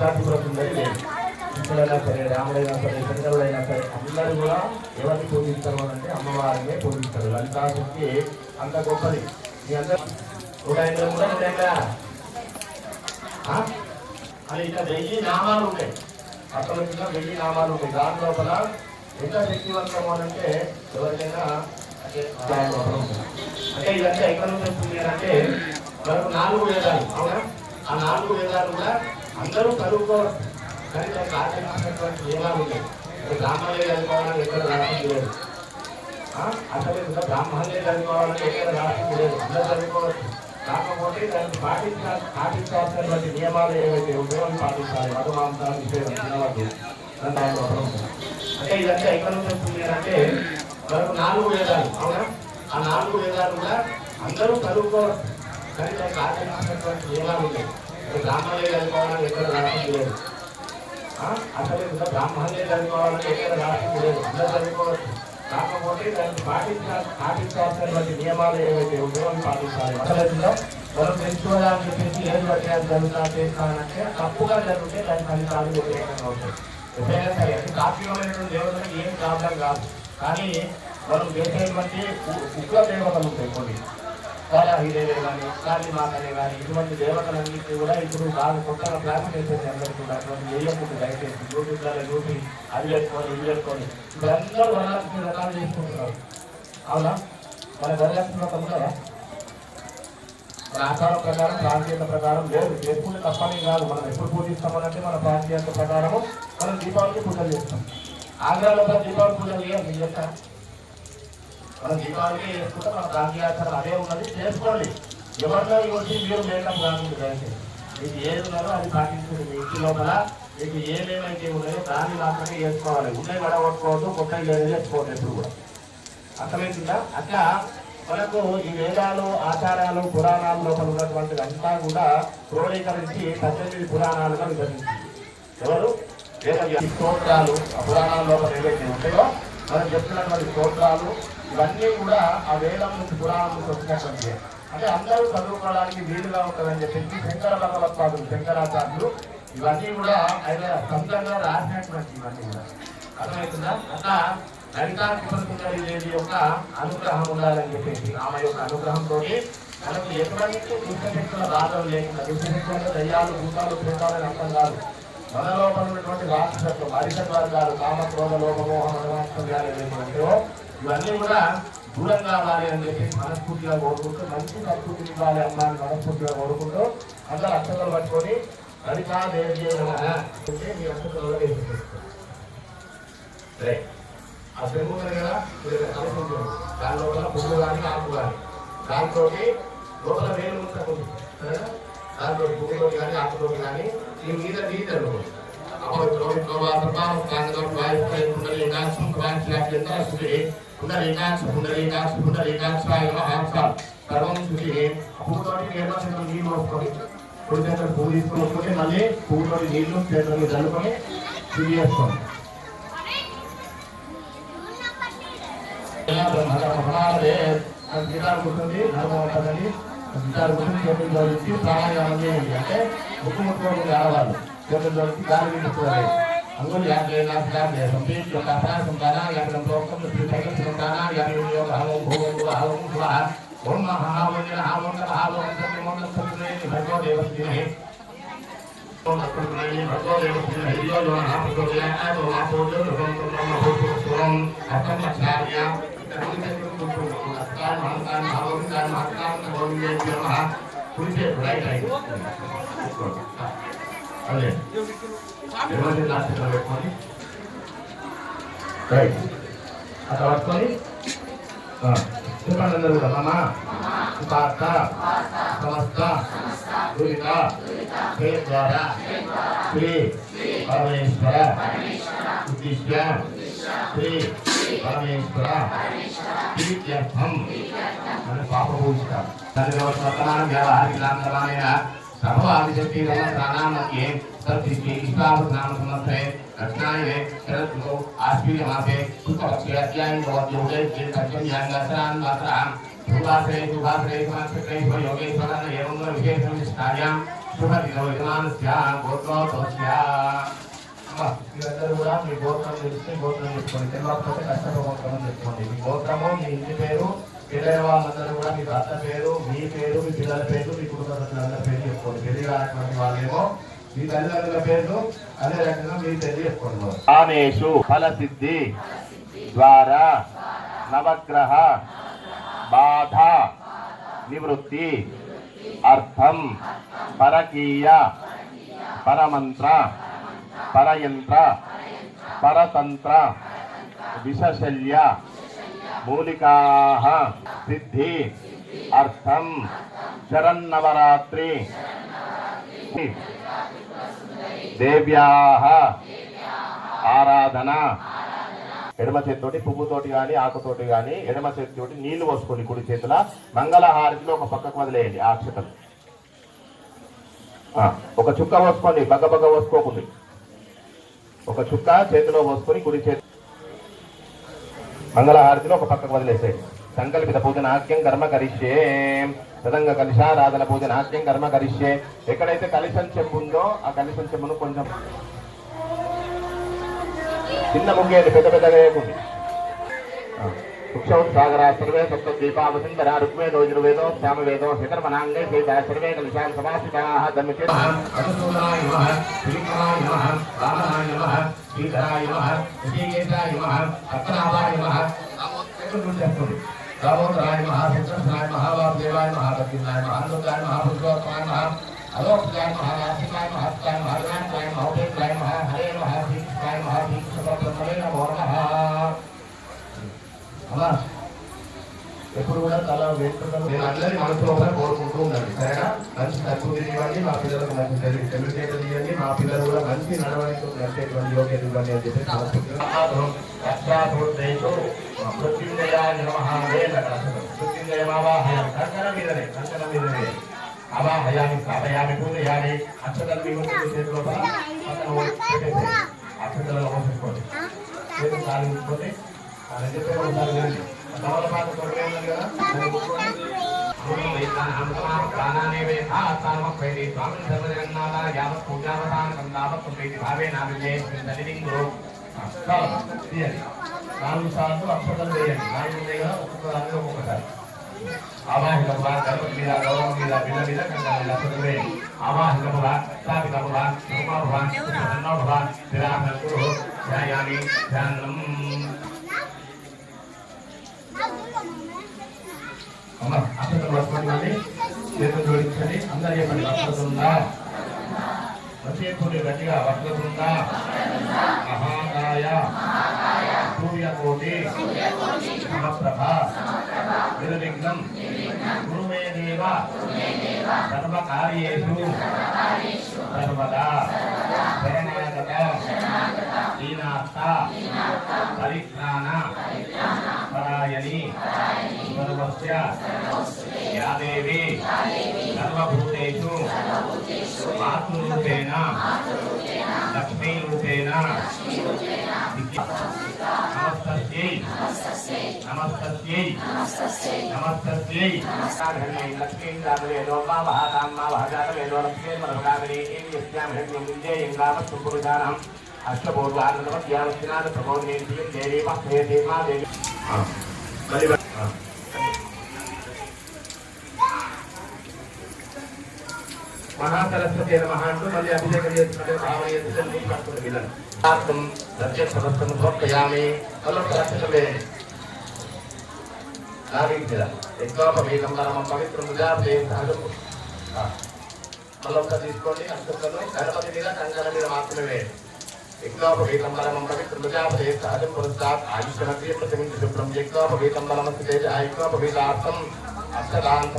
లలితాత్మక సుందరి లేదు. కృష్ణుడైనా సరే రాముడైనా సరే చంద్రుడైనా సరే అందరూ కూడా ఎవరిని పూజిస్తారు అంటే అమ్మవారినే పూజిస్తారు. లలితా శక్తి అంత గొప్పది. మీ అందరూ నూట ఎనిమిది కూడా నూట అని ఇట్లా వెయ్యి నామాలు ఉంటాయి అసలు కింద వెయ్యి నామాలు ఉంటాయి దాని లోపల ఎంత శక్తివంతం అని అంటే ఎవరికైనా అంటే అంటే ఇదంతా ఎక్కడ నుంచి వస్తుంది అంటే మనకు నాలుగు వేదాలు అవునా? ఆ నాలుగు వేదాలు కూడా అందరూ చదువుకోవచ్చు కానీ దానికి ఆచరించినటువంటి నియమాలు ఉన్నాయి. బ్రాహ్మణులే చదువుకోవాలని ఎక్కడ రాసింది లేదు. అసలు ఇంకా బ్రాహ్మణులే చదువుకోవాలని ఎక్కడ రాసింది లేదు. అందరూ చదువుకోవచ్చు. కాకపోతే దాన్ని పాటించా పాటించాల్సినటువంటి నియమాలు ఏవైతే ఉన్నాయో అవి పాటించాలి. మధుమాంసాలు విషయం తినవద్దు అని దాని లోపల అంటే ఇదంతా ఎక్కడ నుంచి అంటే మనకు నాలుగు వేదాలు అవునా? ఆ నాలుగు వేదాలు కూడా అందరూ చదువుకోవచ్చు. కానీ దానికి ఆచరించినటువంటి నియమాలు ఉన్నాయి. బ్రాహ్మణులే చదువుకోవాలని ఎక్కడ రాష్ట్రం లేదు. అసలు ఇంకా బ్రాహ్మణులే చదువుకోవాలని ఎక్కడ రాష్ట్రం లేదు. అందరూ చదువుకోవచ్చు. కాకపోతే దాన్ని పాటించాలి పాటించాల్సినటువంటి నియమాలు ఏవైతే ఉన్నాయో అవి పాటించాలి. అసలు మనం తెలుసుకోవాలని చెప్పేసి ఏం పట్టాలు జరుగుతా చేస్తానంటే తప్పుగా జరిగితే దాని ఫలితాలు వ్యతిరేకంగా ఉంటాయి. ఎప్పుడైనా సరే అది తాత్వికమైనటువంటి దేవతలకు ఏం ప్రాబ్లం కాదు. కానీ మనం చేసేటువంటి ఉగ్ర దేవతలు ఉంటాయి కొన్ని. వారాహిదేవి కానీ కాళీమాతనే కానీ ఇటువంటి దేవతలన్నింటినీ కూడా ఇప్పుడు బాగా కొత్తగా ప్లాన్ చేసేది అందరూ కూడా. అటువంటి వేయకుండా దయచేసి. యూట్యూబ్లలో చూసి అది పెట్టుకొని ఇది పెట్టుకొని. ఇప్పుడు అందరూ వరలక్ష్మి రకాలు చేసుకుంటున్నారు. అవునా? మన వరలక్ష్మి రకం ఉందా? మన ఆచారం ప్రకారం ప్రాంతీయత ప్రకారం లేదు. చేసుకుంటే తప్పని కాదు. మనం ఎప్పుడు పూజిస్తామనంటే మన ప్రాంతీయత ప్రకారము మనం దీపావళికి పూజలు చేస్తాం. ఆంధ్రాలో దీపావళి పూజలు చేయాలి. చేస్తాం మనం దీపావళికి చేసుకుంటే మన ప్రాంతీయాచారం అదే ఉన్నది. చేసుకోండి. ఎవరిలో వచ్చి మీరు మేకప్ కాకుండా దయచేసి మీకు ఏది ఉన్నదో అది పాటించండి మీ ఇంటి లోపల. మీకు ఏమేమైతే ఉన్నాయో దాన్ని మాత్రమే చేసుకోవాలి. ఉన్నాయి వడగొట్టుకోవద్దు కొత్తగా ఏది చేసుకోవద్దు ఎప్పుడు కూడా. అర్థమవుతుందా అట్లా మనకు ఈ వేదాలు ఆచారాలు పురాణాల లోపల ఉన్నటువంటిది అంతా కూడా క్రోడీకరించి పద్దెనిమిది పురాణాలుగా విభజించింది. ఎవరు? వేద స్తోత్రాలు ఆ పురాణాల లోపల ఏవైతే ఉంటాయో మనం చెప్తున్నటువంటి స్తోత్రాలు ఇవన్నీ కూడా ఆ వేదం నుంచి పురాణం నుంచి అంటే అందరూ చదువుకోవడానికి వీలుగా ఉంటుందని చెప్పేసి శంకర భగవత్పాదులు శంకరాచార్యులు ఇవన్నీ కూడా ఆయన సొంతంగా రాసినటువంటి ఇవన్నీ కూడా. అర్థమవుతుందా? అట్లా లలితా త్రిపురసుందరి దేవి యొక్క అనుగ్రహం ఉండాలని చెప్పేసి ఆమె యొక్క అనుగ్రహంతో మనకు ఎటువంటి దుష్టశక్తుల రాజం లేకుండా దుష్టశక్తుల దయ్యాలు భూతాలు ప్రేతాలని అర్థం కాదు. మన లోపల ఉన్నటువంటి రాక్షసత్వం అరిషడ్ వర్గాలు కామ క్రోధ లోపమోహ మనవాత్సర్యాలు ఇవన్నీ కూడా దూరం కావాలి అని చెప్పేసి మనస్ఫూర్తిగా కోరుకుంటూ మంచి సంస్కృతిని ఇవ్వాలి అమ్మాని మనస్ఫూర్తిగా కోరుకుంటూ అందరూ అక్షతలు పట్టుకొని లలితా దేవి చేయాలంటే మీ అక్షతలలో వేసేస్తారు ఆ పెరుగు కదా మీరు దాని లోపల పువ్వు కానీ ఆకు కానీ దాంతో లోపల వేలు ఉంటుంది దాంతో పువ్వులో కానీ ఆకులో కానీ ఈ మీద నీళ్ళు అప్పుడు ద్రోహి ప్రభావం కాంగం వాయుపై పుండరీకాక్షం వాంఛ్యాభ్యంతర వస్తుంది పుండరీకాక్ష పుండరీకాక్ష పుండరీకాక్షాయ సర్వం నీళ్ళు వస్తుంది పువ్వు చేతులు తీసుకొని వస్తుంది మళ్ళీ పువ్వుతోటి నీళ్ళు చేతుల మీద చల్లుకొని శుద్ధి చేసుకోండి గిటార్ గుర్తుంది నడుమ ఉంటుందండి గిటార్ గుర్తుంది చేతులు జోడించి ప్రాణాయామం చేయండి అంటే ముక్కు ముట్టుకోండి ఆడవాళ్ళు చేతులు జోడించి గాలి అంగులు యాభై నాలుగు యాభై సంపీట్ యొక్క యాభై ప్రోక్తం శ్రీకృష్ణ దానా యాభై యోగ హవం భూగం హవం స్వాహ ఓం మహావంజన హావంగ మంగళ సత్యమే భగవో భగవో రైట్ రైట్ అదే ఎవరి లాస్ట్ పెట్టుకొని రైట్ అట్లా పట్టుకొని చెప్పండి అందరూ కూడా మమ ఉపాస్త సమస్త దురిత హే ద్వారా శ్రీ పరమేశ్వర ఉద్దిశ్య శ్రీ పరమేశ్వర ప్రీత్యర్థం అని పాపభూషిత తల్లి వర్తమానం వ్యవహారికలాంతరాయ సర్వాదిశక్తి ప్రాణామధ్యే తద్విష్ణి ఇష్టాభనామ సమర్థే రత్నాయే శరత్లో ఆశ్వీయ మాసే శుక్లపక్షే అధ్యాయం భవద్యోగే పంచమ్యాంగాసరాన్ మాత్రాం భూభాసరే భూభాసరే సమక్షక్రై యోగేశ్వరాన ఏవం విశేషం నిష్ఠాయాం శుభదినవచనాన్స్య గోత్రోత్సవస్య అమ్మ, మీరందరూ కూడా మీ గోత్రం తెలిస్తే గోత్రం చెప్పుకోండి తెలియకపోతే కష్టపడగోత్రం అని చెప్పుకోండి మీ గోత్రము మీ ఇంటి పేరు పెళ్ళైన వాళ్ళందరూ కూడా మీ భర్త పేరు మీ పేరు మీ పిల్లల పేరు మీ కుటుంబ సభ్యులందరి పేరు చెప్పుకోండి. పెళ్ళి కానటువంటి వాళ్ళేమో మీ తల్లిదండ్రుల పేర్లు అదే రకంగా మీరు పేరు ఆమెషు ఫల సిద్ధి ద్వారా నవగ్రహ బాధ నివృత్తి అర్థం పరకీయ పరమంత్ర పరయంత్ర పరతంత్ర విషశల్య మూలికా సిద్ధి అర్థం శరన్నవరాత్రి దేవ్యా ఆరాధన ఎడమ చేతితోటి పువ్వుతోటి కానీ ఆకుతోటి కానీ ఎడమ చేతితోటి నీళ్ళు పోసుకోండి కుడి చేతుల మంగళహారతిలో ఒక పక్కకు వదిలేయండి ఆ అక్షతలు ఆ, ఒక చుక్క పోసుకోండి బగ్గ బగ్గ పోసుకోకండి ఒక చుక్క చేతిలో పోసుకొని కుడి చేతి మంగళహారతిలో ఒక పక్కకు వదిలేసేయండి సంకల్పిత పూజనాట్యం కర్మ కరిష్యే. సదంగ కలిశారాధన పూజనాట్యం కర్మ కరిష్యే. ఎక్కడైతే కలిసం చెప్పు ఉందో ఆ కలిసం చెప్పును కొంచెం చిన్న ముగ్గేది పెద్ద పెద్దగా వేయకుండి. వృక్షౌ సాగర సర్వే సప్త దీపావసింధర ఋగ్వేదో యజుర్వేదో శ్యామవేదో హితర్మనాంగే సీత సర్వే కలిశాన్ సమాసితాః ధమ్మితే అసూనాయ నమః శ్రీకరాయ నమః రామనాయ నమః శ్రీధరాయ నమః శ్రీకేశాయ నమః పద్మనాభాయ నమః చెప్పండి దామోదరాయ నమః సత్యనాయ నమః వాసుదేవాయ నమః భక్తినాయ నమః అనుదాయ నమః పురుషోత్తమాయ నమః అలోక్యాయ నమః వాసుకాయ నమః హస్తాయ నమః అరుణాయ నమః ఉపేక్షాయ నమః హరే నమః శ్రీకృష్ణాయ నమః శ్రీకృష్ణ అలా ఎప్పుడు కూడా తల వెంట్రుకలు నేను అందరి మనసులో కూడా కోరుకుంటూ ఉన్నాను సరేనా? మంచి తక్కువ ఇవ్వండి మా పిల్లలకు మంచి తెలివి తెలివితేటలు ఇవ్వండి మా పిల్లలు కూడా మంచి నడవడితో నడిచేటువంటి యోగ్యత ఇవ్వండి అని చెప్పి మృత్యుంజయాయ నమః మృత్యుంజయ మావాహయామి కంకణ మీదనే కంకణ మీదనే. అవాహయామి స్థాపయామి పూజయామి అక్షతలు మీ ముందు చేతిలో పక్కన అవసరం చేతులు కాలు ఉంచుకోండి అని చెప్పి ఒకసారి వినండి తమలపాకు తొడగే ఉన్నది కదా దాన్ని ముట్టుకోండి. ప్రాణానే వేధా సార్వక్వైతి స్వామి సర్వజగన్నాథ యావత్ పూజావతానకం యావత్ ప్రీతి భావే నామిలే తల్లింగు తీయండి నాలుగు సార్లు అక్షతలు వేయండి నాలుగు ఉన్నాయి కదా ఒక్కొక్క దానిలో ఒక్కొక్కసారి ఆవాహికముగా గణపతి మీద గౌరవం మీద బిల్ల మీద కంటే అక్షతలు వేయండి ఆవాహికముగా స్థాపితముగా సుమాభవ సున్నభవ విరాహకు ధ్యాయామి ధ్యానం అమ్మ అక్షతలు పట్టుకోండి చేతులు జోడించండి. అందరూ చెప్పండి వస్త్రతుందా వచ్చేటువంటి గట్టిగా వస్త్రతుందా మహాకాయ. సూర్యకోటి సమప్రభ నిర్విఘ్నం. గురుమే దేవ. సర్వకార్యేషు. సర్వదా. శరణాగత. దీనార్థ. పరిజ్ఞాన. పరాయణి సర్వస్య యా దేవి సర్వభూతేషు మాతృరూపేణ లక్ష్మీరూపేణ నమస్తస్యై నమస్తస్యై నమస్తస్యై లక్ష్మీం జాతవేదో మావహాతాం మావహజాతవేదో లక్ష్మీ మనోగామిని ఏం యస్యాం హిరణ్యం విద్యేయం గావత్ పురుషానం అష్టపూర్వానందమధ్యావస్తినాథ ప్రబోధిని దేవీ దేవా దేవి మహాసరస్వతి నమః అంటూ మళ్ళీ అభిషేకం చేస్తున్నట్టు భావన చేస్తున్నట్టు నీళ్ళు పట్టుకుంటూ పిల్లలు ఆత్మం సత్య సమస్తం మళ్ళీ యజ్ఞోపవీతం పవిత్రం ముజాపే తీసుకోండి అక్షతలు గణపతి మీద కంకణ మీద మాత్రమే. వేయండి యజ్ఞోపవీతం పరమం పవిత్రం ముజాపే సహజం పురస్కాత్ ఆయుష్యమగ్రియ ప్రతిమించి శుభ్రం యజ్ఞోపవీతం పరమస్తి తేజ యజ్ఞోపవీతార్థం అక్షతాన్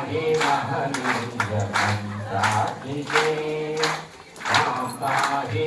हरे महनीय मंत्राग्निजे राम हरे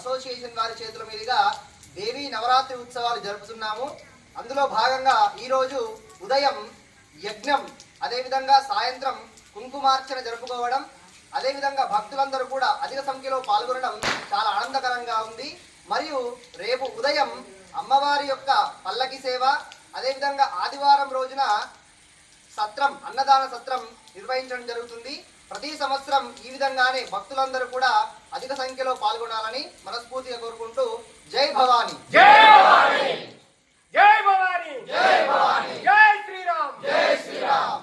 అసోసియేషన్ వారి చేతుల మీదుగా దేవీ నవరాత్రి ఉత్సవాలు జరుపుతున్నాము. అందులో భాగంగా ఈరోజు ఉదయం యజ్ఞం అదేవిధంగా సాయంత్రం కుంకుమార్చన జరుపుకోవడం అదేవిధంగా భక్తులందరూ కూడా అధిక సంఖ్యలో పాల్గొనడం చాలా ఆనందకరంగా ఉంది. మరియు రేపు ఉదయం అమ్మవారి యొక్క పల్లకి సేవ అదేవిధంగా ఆదివారం రోజున సత్రం అన్నదాన సత్రం నిర్వహించడం జరుగుతుంది. ప్రతి సంవత్సరం ఈ విధంగానే భక్తులందరూ కూడా అధిక సంఖ్యలో పాల్గొనాలని మనస్ఫూర్తిగా కోరుకుంటూ జై భవాని. జై భవాని! జై భవాని! జై భవాని! జై శ్రీరామ్! జై శ్రీరామ్!